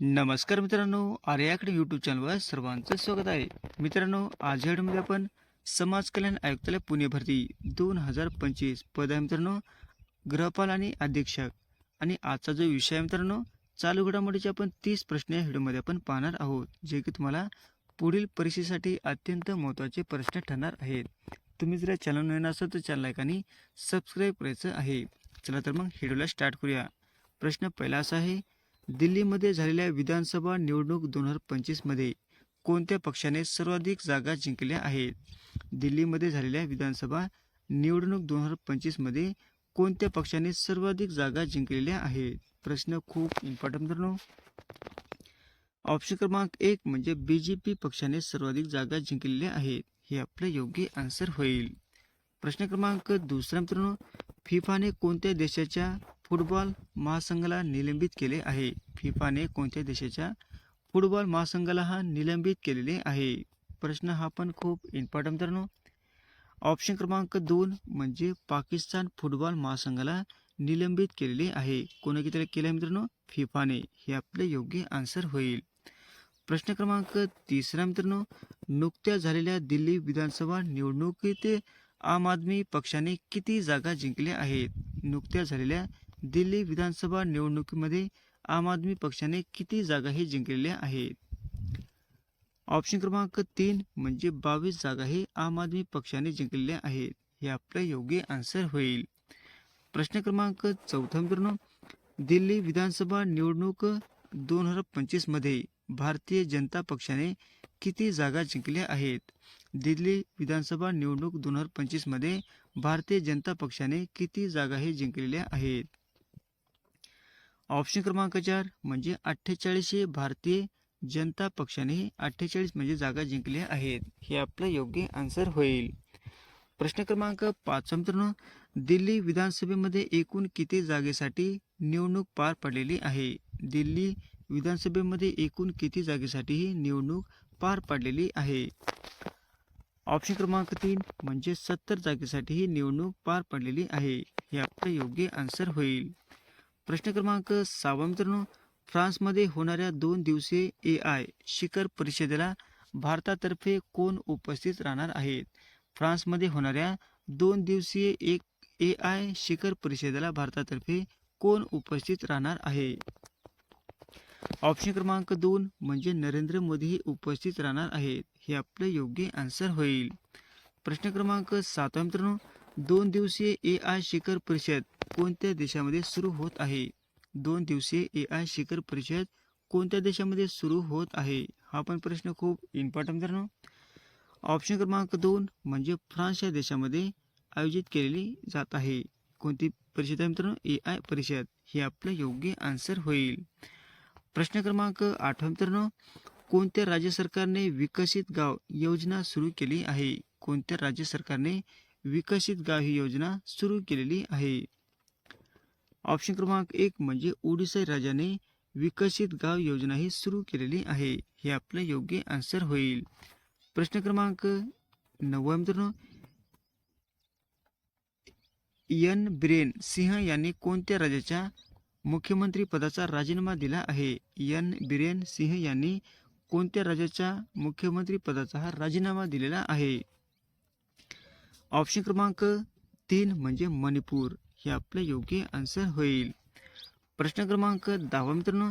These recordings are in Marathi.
नमस्कार मित्रांनो आर्याकडे यूट्यूब चॅनलवर सर्वांचं स्वागत आहे. मित्रांनो आज या व्हिडिओमध्ये आपण समाज कल्याण आयुक्तालय पुणे भरती दोन हजार पंचवीस पद आहे मित्रांनो गृहपाल आणि अधीक्षक. आणि आजचा जो विषय आहे मित्रांनो चालू घडामोडीचे आपण तीस प्रश्न या व्हिडिओमध्ये आपण पाहणार आहोत जे की तुम्हाला पुढील परीक्षेसाठी अत्यंत महत्त्वाचे प्रश्न ठरणार आहेत. तुम्ही जर चॅनल नवीन असाल तर चॅनल आणि सबस्क्राईब करायचं आहे. चला तर मग व्हिडिओला स्टार्ट करूया. प्रश्न पहिला असा आहे दिल्लीमध्ये झालेल्या विधानसभा निवडणूक दोन हजार पंचवीसमध्ये कोणत्या पक्षाने सर्वाधिक जागा जिंकल्या आहेत? दिल्लीमध्ये झालेल्या विधानसभा निवडणूक दोन हजार पंचवीसमध्ये कोणत्या पक्षाने सर्वाधिक जागा जिंकलेल्या आहेत? प्रश्न खूप इम्पॉर्टंट मित्रांनो. ऑप्शन क्रमांक एक म्हणजे बी जे पी पक्षाने सर्वाधिक जागा जिंकलेल्या आहेत. हे आपलं योग्य आन्सर होईल. प्रश्न क्रमांक दुसरा मित्रांनो फिफाने कोणत्या देशाच्या फुटबॉल महासंघाला निलंबित केले आहे. फिफाने कोणत्या देशाच्या फुटबॉल महासंघाला हा निलंबित केलेले आहे? प्रश्न हा पण खूप इम्पॉर्टंट मित्रांनो. ऑप्शन क्रमांक दोन म्हणजे पाकिस्तान फुटबॉल महासंघाला निलंबित केलेले आहे. कोणी किती केलं आहे मित्रांनो? फिफाने. हे आपले योग्य आन्सर होईल. प्रश्न क्रमांक तिसरा मित्रांनो नुकत्या झालेल्या दिल्ली विधानसभा निवडणुकीत आम आदमी पक्षाने किती जागा जिंकल्या आहेत? नुकत्या झालेल्या दिल्ली विधानसभा निवडणुकीमध्ये आम आदमी पक्षाने किती जागा हे जिंकलेल्या आहेत? ऑप्शन क्रमांक तीन म्हणजे बावीस जागा हे आम आदमी पक्षाने जिंकलेल्या आहेत. हे आपलं योग्य आन्सर होईल. प्रश्न क्रमांक चौथा मित्रांनो दिल्ली विधानसभा निवडणूक दोन हजार पंचवीसमध्ये भारतीय जनता पक्षाने किती जागा जिंकल्या आहेत? दिल्ली विधानसभा निवडणूक दोन हजार पंचवीसमध्ये भारतीय जनता पक्षाने किती जागा हे जिंकलेल्या आहेत? ऑप्शन क्रमांक चार म्हणजे अठ्ठेचाळीसशे भारतीय जनता पक्षाने अठ्ठेचाळीस म्हणजे जागा जिंकल्या आहेत. हे आपलं योग्य आन्सर होईल. प्रश्न क्रमांक पाच मित्रांनो दिल्ली विधानसभेमध्ये एकूण किती जागेसाठी निवडणूक पार पडलेली आहे? दिल्ली विधानसभेमध्ये एकूण किती जागेसाठी ही निवडणूक पार पडलेली आहे? ऑप्शन क्रमांक तीन म्हणजे सत्तर जागेसाठी ही निवडणूक पार पडलेली आहे. हे आपलं योग्य आन्सर होईल. प्रश्न क्रमांक सहावा मित्रांनो फ्रान्समध्ये होणाऱ्या दोन दिवसीय ए आय शिखर परिषदेला भारतातर्फे कोण उपस्थित राहणार आहेत? फ्रान्समध्ये होणाऱ्या दोन दिवसीय एक ए आय शिखर परिषदेला भारतातर्फे कोण उपस्थित राहणार आहे? ऑप्शन क्रमांक दोन म्हणजे नरेंद्र मोदीही उपस्थित राहणार आहेत हे आपलं योग्य आन्सर होईल. प्रश्न क्रमांक सातवा मित्रांनो दोन दिवसीय ए आय शिखर परिषद कोणत्या देशामध्ये सुरू होत आहे? दोन दिवसीय ए आय शिखर परिषद कोणत्या देशामध्ये सुरू होत आहे? हा पण प्रश्न खूप इम्पॉर्टंट मित्रांनो. ऑप्शन क्रमांक दोन म्हणजे फ्रान्स या देशामध्ये आयोजित केलेली जात आहे. कोणती परिषद आहे मित्रांनो? ए आय परिषद. हे आपलं योग्य आन्सर होईल. प्रश्न क्रमांक आठवा मित्रांनो. कोणत्या राज्य सरकारने विकसित गाव योजना सुरू केली आहे? कोणत्या राज्य सरकारने विकसित गाव ही योजना सुरू केलेली आहे? ऑप्शन क्रमांक एक म्हणजे ओडिसा राज्याने विकसित गाव योजना ही सुरू केलेली आहे. हे आपलं योग्य आन्सर होईल. प्रश्न क्रमांक नववा मित्रांनो. एन बिरेन सिंह यांनी कोणत्या राज्याच्या मुख्यमंत्री पदाचा राजीनामा दिला आहे? एन बिरेन सिंह यांनी कोणत्या राज्याच्या मुख्यमंत्री पदाचा हा राजीनामा दिलेला आहे? ऑप्शन क्रमांक तीन म्हणजे मणिपूर. हे आपलं योग्य आन्सर होईल. प्रश्न क्रमांक दहावा मित्रांनो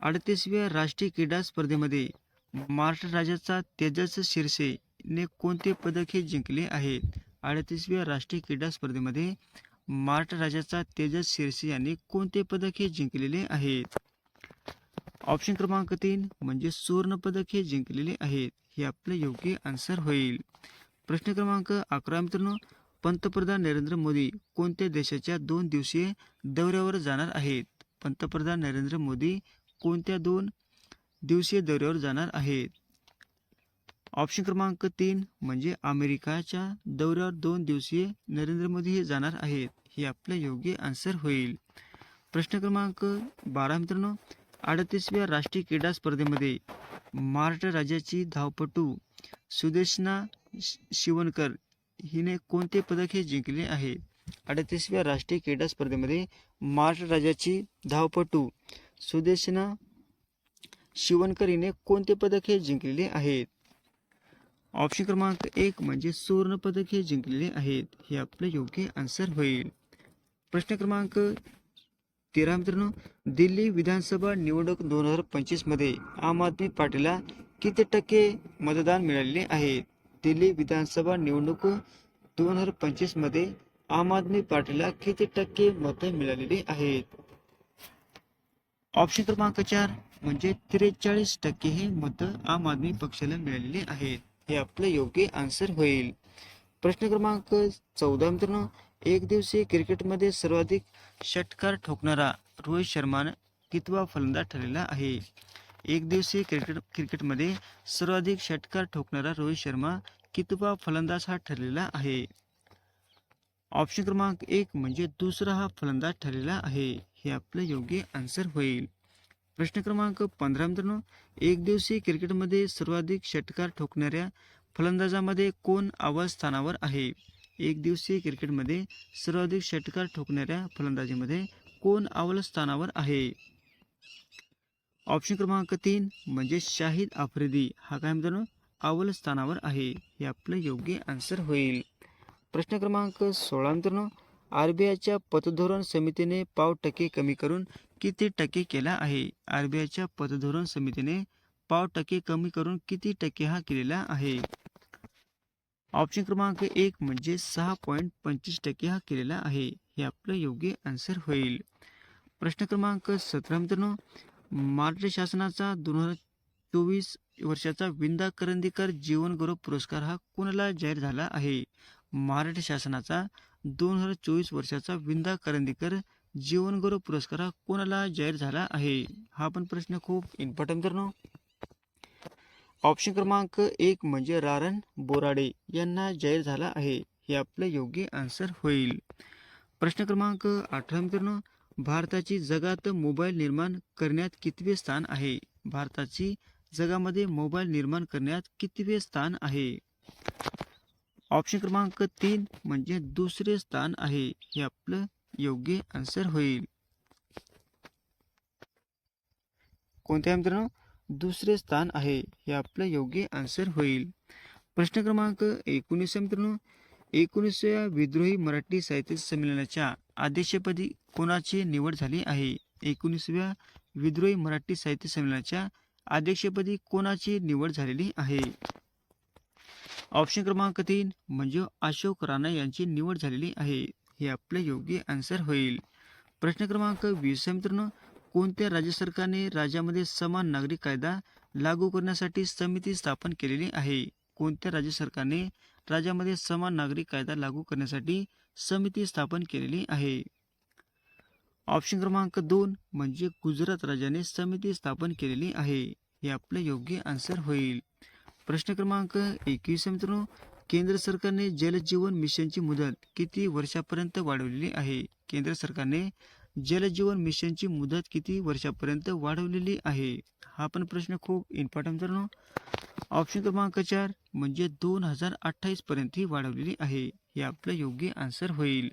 अडतीसव्या राष्ट्रीय क्रीडा स्पर्धेमध्ये महाराष्ट्र राज्याचा तेजस शिरसे ने कोणते पदक हे जिंकले आहेत अडतीसव्या राष्ट्रीय क्रीडा स्पर्धेमध्ये महाराष्ट्र राज्याचा तेजस शिरसे यांनी कोणते पदक हे जिंकलेले आहेत? ऑप्शन क्रमांक तीन म्हणजे सुवर्णपदक हे जिंकलेले आहेत. हे आपलं योग्य आन्सर होईल. प्रश्न क्रमांक अकरा मित्रांनो पंतप्रधान नरेंद्र मोदी कोणत्या देशाच्या दोन दिवसीय दौऱ्यावर जाणार आहेत? पंतप्रधान नरेंद्र मोदी कोणत्या दोन दिवसीय दौऱ्यावर जाणार आहेत? ऑप्शन क्रमांक तीन म्हणजे अमेरिकाच्या दौऱ्यावर दोन दिवसीय नरेंद्र मोदी हे जाणार आहेत हे आपलं योग्य आन्सर होईल. प्रश्न क्रमांक बारा मित्रांनो अडतीसव्या राष्ट्रीय क्रीडा स्पर्धेमध्ये महाराष्ट्र राज्याची धावपटू सुदेशना शिवणकर हिने कोणते पदक हे जिंकले आहे? अडतीसव्या राष्ट्रीय क्रीडा स्पर्धेमध्ये महाराष्ट्र राज्याची धावपटू सुदेशना शिवणकर हिने कोणते पदक हे जिंकलेले आहेत? ऑप्शन क्रमांक एक म्हणजे सुवर्ण पदक हे जिंकलेले आहेत. हे आपलं योग्य आन्सर होईल. प्रश्न क्रमांक तेरा मित्रांनो दिल्ली विधानसभा निवडणूक दोन हजार पंचवीसमध्ये आम आदमी पार्टीला किती टक्के मतदान मिळालेले आहे? दिल्ली विधानसभा निवडणूक दोन हजार पंचवीसमध्ये आम आदमी पार्टीला किती टक्के मते मिळालेली आहेत? ऑप्शन क्रमांक चार म्हणजे त्रेचाळीस टक्के हे मत आम आदमी पक्षाला मिळालेले आहेत. हे आपलं योग्य आन्सर होईल. प्रश्न क्रमांक चौदा मित्रांनो एक दिवसीय क्रिकेटमध्ये सर्वाधिक षटकार ठोकणारा रोहित शर्मानं कितवा फलंदाज ठरलेला आहे? एक दिवसीय क्रिकेट क्रिकेटमध्ये सर्वाधिक षटकार ठोकणारा रोहित शर्मा कितवा फलंदाज हा ठरलेला आहे? ऑप्शन क्रमांक एक म्हणजे दुसरा हा फलंदाज ठरलेला आहे. हे आपलं योग्य आन्सर होईल. प्रश्न क्रमांक पंधरा मित्रांनो एक दिवसीय क्रिकेटमध्ये सर्वाधिक षटकार ठोकणाऱ्या फलंदाजामध्ये कोण अव्वल स्थानावर आहे? एक दिवसीय क्रिकेटमध्ये सर्वाधिक षटकार ठोकणाऱ्या फलंदाजीमध्ये कोण अव्वल स्थानावर आहे? ऑप्शन क्रमांक तीन म्हणजे शाहिद आफ्रिदी. हा काय मित्रांनो? अव्वल स्थानावर आहे. हे आपलं योग्य आन्सर होईल. प्रश्न क्रमांक सोळा मित्रांनो. आर बी आयच्या पतधोरण समितीने पाव टक्के कमी करून किती टक्के केला आहे? आर बी आयच्या पतधोरण समितीने पाव टक्के कमी करून किती टक्के हा केलेला आहे? ऑप्शन क्रमांक एक म्हणजे सहा पॉईंट पंचवीस टक्के हा केलेला आहे. हे आपलं योग्य आन्सर होईल. प्रश्न क्रमांक सतरा मित्रांनो. महाराष्ट्र शासनाचा दोन हजार चोवीस वर्षाचा विंदा करंदीकर जीवनगौरव पुरस्कार हा कोणाला जाहीर झाला आहे? महाराष्ट्र शासनाचा दोन हजार चोवीस वर्षाचा विंदा करंदीकर जीवनगौरव पुरस्कार हा कोणाला जाहीर झाला आहे? हा पण प्रश्न खूप इम्पॉर्टंट करणं ऑप्शन क्रमांक एक म्हणजे रारन बोराडे यांना जाहीर झाला आहे. हे आपलं योग्य आन्सर होईल. प्रश्न क्रमांक अठरा मित्रांनो. भारताची जगात मोबाईल निर्माण करण्यात कितवे स्थान आहे? भारताची जगामध्ये मोबाईल निर्माण करण्यात कितवे स्थान आहे? ऑप्शन क्रमांक तीन म्हणजे दुसरे स्थान आहे. हे आपलं योग्य आन्सर होईल. कोणत्या मित्रांनो? दुसरे स्थान आहे. हे आपलं योग्य आन्सर होईल. प्रश्न क्रमांक एकोणीस मित्रांनो. एकोणीसव्या विद्रोही मराठी साहित्य संमेलनाच्या अध्यक्षपदी कोणाची निवड झाली आहे? एकोणीसव्या विद्रोही मराठी साहित्य संमेलनाच्या अध्यक्षपदी कोणाची निवड झालेली आहे? ऑप्शन क्रमांक तीन म्हणजे अशोक राणा यांची निवड झालेली आहे. हे आपलं योग्य आन्सर होईल. प्रश्न क्रमांक वीस. मित्रांनो कोणत्या राज्य सरकारने राज्यामध्ये समान नागरिक कायदा लागू करण्यासाठी समिती स्थापन केलेली आहे? कोणत्या राज्य सरकारने राज्यामध्ये समान नागरिक कायदा लागू करण्यासाठी समिती स्थापन केलेली आहे? ऑप्शन क्रमांक दोन म्हणजे गुजरात राज्याने समिती स्थापन केलेली आहे. हे आपलं योग्य आन्सर होईल. प्रश्न क्रमांक एकवीस मित्रांनो. केंद्र सरकारने जल जीवन मिशनची मुदत किती वर्षापर्यंत वाढवलेली आहे? केंद्र सरकारने जल जीवन मिशनची मुदत किती वर्षापर्यंत वाढवलेली आहे? हा पण प्रश्न खूप इम्पॉर्टंट मित्रांनो. ऑप्शन क्रमांक चार म्हणजे दोन हजार अठ्ठावीसपर्यंत ही वाढवलेली आहे. हे आपलं योग्य आन्सर होईल.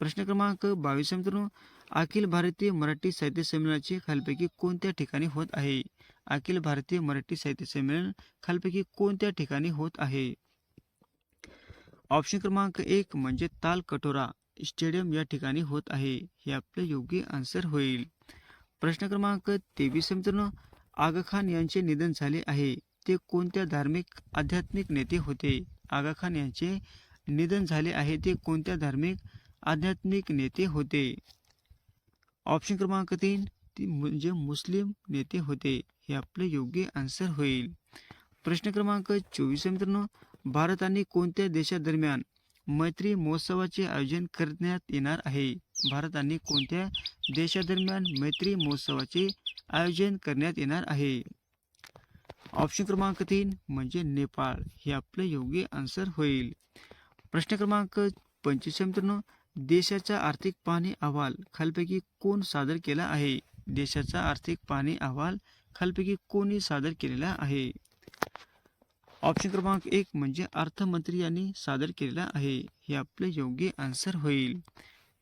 प्रश्न क्रमांक बावीस मित्रांनो अखिल भारतीय मराठी साहित्य संमेलनाचे खालपैकी कोणत्या ठिकाणी होत आहे? अखिल भारतीय मराठी साहित्य संमेलन खालपैकी कोणत्या ठिकाणी होत आहे? ऑप्शन क्रमांक एक म्हणजे ताल कटोरा स्टेडियम या ठिकाणी होत आहे. हे आपलं योग्य आन्सर होईल. प्रश्न क्रमांक तेवीस मित्रांनो आगा खान यांचे निधन झाले आहे. ते कोणत्या धार्मिक आध्यात्मिक नेते होते? आगा खान यांचे निधन झाले आहे. ते कोणत्या धार्मिक आध्यात्मिक नेते होते. ऑप्शन क्रमांक तीन ती म्हणजे मुस्लिम नेते होते. हे आपले योग्य आन्सर होईल. प्रश्न क्रमांक चोवीस मित्रांनो. आणि कोणत्या देशादरम्यान मैत्री महोत्सवाचे आयोजन करण्यात येणार आहे? भारत आणि कोणत्या देशादरम्यान मैत्री महोत्सवाचे आयोजन करण्यात येणार आहे? ऑप्शन क्रमांक तीन म्हणजे नेपाळ. हे आपलं योग्य आन्सर होईल. प्रश्न क्रमांक पंचवीस मित्रांनो. देशाचा आर्थिक पाहणी अहवाल खालपैकी कोण सादर केला आहे? देशाचा आर्थिक पाहणी अहवाल खालपैकी कोणी सादर केलेला आहे? ऑप्शन क्रमांक एक म्हणजे अर्थमंत्री यांनी सादर केलेला आहे. हे आपले योग्य आन्सर होईल.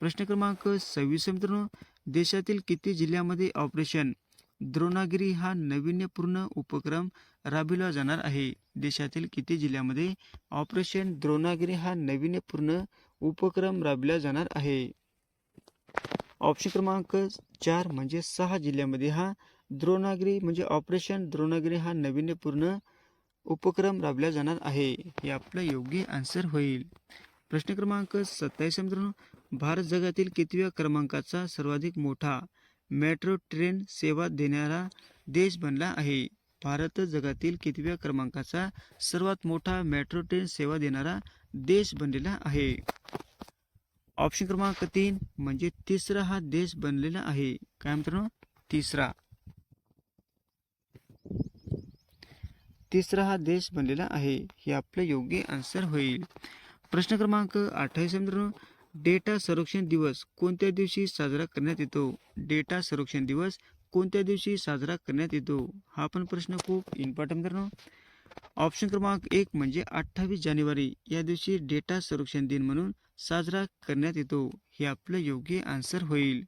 प्रश्न क्रमांक सव्वीस मित्रांनो. देशातील किती जिल्ह्यामध्ये ऑपरेशन द्रोणागिरी हा नाविन्यपूर्ण उपक्रम राबविला जाणार आहे? देशातील किती जिल्ह्यामध्ये ऑपरेशन द्रोणागिरी हा नाविन्यपूर्ण उपक्रम राबवला जाणार आहे. ऑप्शन क्रमांक चार म्हणजे सहा जिल्ह्यामध्ये हा द्रोणागिरी म्हणजे ऑपरेशन द्रोणागिरी हा नाविन्यपूर्ण उपक्रम राबवला जाणार आहे. हे आपलं योग्य आन्सर होईल. प्रश्न क्रमांक सत्तावीस मित्रांनो. भारत जगातील कितव्या क्रमांकाचा सर्वाधिक मोठा मेट्रो ट्रेन सेवा देणारा देश बनला आहे? भारत जगातील कितव्या क्रमांकाचा सर्वात मोठा मेट्रो ट्रेन सेवा देणारा देश बनलेला आहे? ऑप्शन क्रमांक तीन म्हणजे तिसरा हा देश बनलेला आहे. काय मित्रांनो? तिसरा. तिसरा हा देश बनलेला आहे. हे आपलं योग्य आन्सर होईल. प्रश्न क्रमांक अठ्ठावीस मित्रांनो. डेटा संरक्षण दिवस कोणत्या दिवशी साजरा करण्यात येतो? डेटा संरक्षण दिवस कोणत्या दिवशी साजरा करण्यात येतो? हा पण प्रश्न खूप इम्पॉर्टंट मित्रांनो. ऑप्शन क्रमांक एक म्हणजे अठ्ठावीस जानेवारी. या दिवशी डेटा संरक्षण दिन म्हणून साजरा करण्यात येतो. हे आपलं योग्य आन्सर होईल.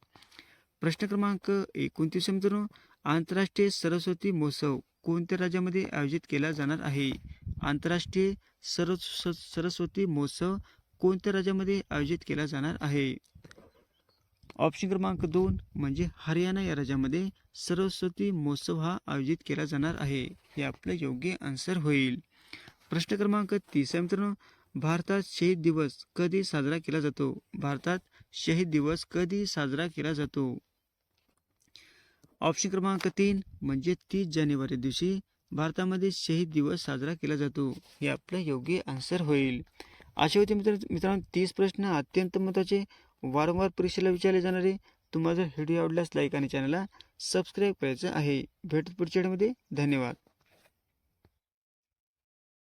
प्रश्न क्रमांक एकोणतीस मित्रांनो. आंतरराष्ट्रीय सरस्वती महोत्सव कोणत्या राज्यामध्ये आयोजित केला जाणार आहे? आंतरराष्ट्रीय सरस सरस्वती महोत्सव कोणत्या राज्यामध्ये आयोजित केला जाणार आहे? ऑप्शन क्रमांक दोन म्हणजे हरियाणा या राज्यामध्ये सरस्वती महोत्सव हा आयोजित केला जाणार आहे. हे आपलं योग्य आन्सर होईल. प्रश्न क्रमांक तीस आहे मित्रांनो. भारतात शहीद दिवस कधी साजरा केला जातो? भारतात शहीद दिवस कधी साजरा केला जातो? ऑप्शन क्रमांक तीन म्हणजे तीस जानेवारी दिवशी भारतामध्ये शहीद दिवस साजरा केला जातो. हे आपलं योग्य आन्सर होईल. असे होते मित्र मित्रांनो तीस प्रश्न अत्यंत महत्त्वाचे. वारंवार परीक्षेला विचारले जाणारे. तुम्हाला जर व्हिडिओ आवडल्यास लाईक आणि चॅनलला सबस्क्राईब करायचं आहे. भेटत पुढच्या धन्यवाद.